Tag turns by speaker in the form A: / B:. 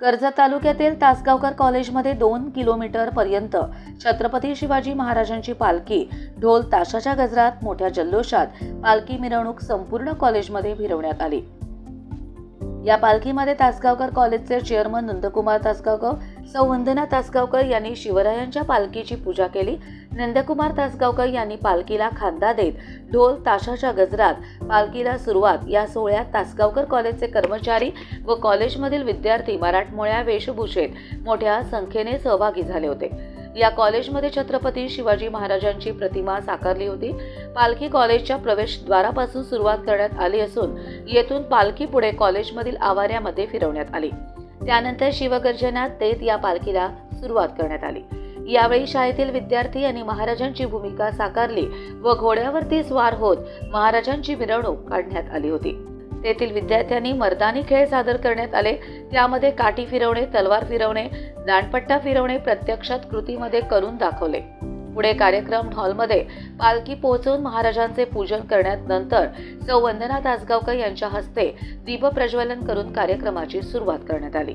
A: कर्जत तालुक्यातील तासगावकर कॉलेजमध्ये दोन किलोमीटर पर्यंत छत्रपती शिवाजी महाराजांची पालखी ढोल ताशाच्या गजरात मोठ्या जल्लोषात पालखी मिरवणूक संपूर्ण कॉलेजमध्ये फिरवण्यात आली. या पालखीमध्ये तासगावकर कॉलेजचे चेअरमन नंदकुमार तासगावकर सौ वंदना तासगावकर यांनी शिवरायांच्या पालखीची पूजा केली. नंदकुमार तासगावकर यांनी पालखीला खांदा देत ढोल ताशाच्या गजरात पालखीला सुरुवात या सोहळ्यात तासगावकर कॉलेजचे कर्मचारी व कॉलेजमधील विद्यार्थी मराठमोळ्या वेशभूषेत मोठ्या संख्येने सहभागी झाले होते. या कॉलेजमध्ये छत्रपती शिवाजी महाराजांची प्रतिमा साकारली होती. पालखी कॉलेजच्या प्रवेशद्वारापासून सुरुवात करण्यात आली असून येथून पालखी पुढे कॉलेजमधील आवाऱ्यामध्ये फिरवण्यात आली. त्यानंतर शिवगर्जना देत या पालखीला सुरुवात करण्यात आली. यावेळी शाळेतील विद्यार्थी यांनी महाराजांची भूमिका साकारली व घोड्यावरती स्वार होत महाराजांची मिरवणूक काढण्यात आली होती. तेथील विद्यार्थ्यांनी मर्दानी खेळ सादर करण्यात आले. त्यामध्ये काठी फिरवणे तलवार फिरवणे दांडपट्टा फिरवणे प्रत्यक्षात कृतीमध्ये करून दाखवले. पुढे कार्यक्रम हॉलमध्ये पालखी पोहोचवून महाराजांचे पूजन करण्यात नंतर सौ वंदना दासगावकर यांच्या हस्ते दीपप्रज्वलन करून कार्यक्रमाची सुरुवात करण्यात आली.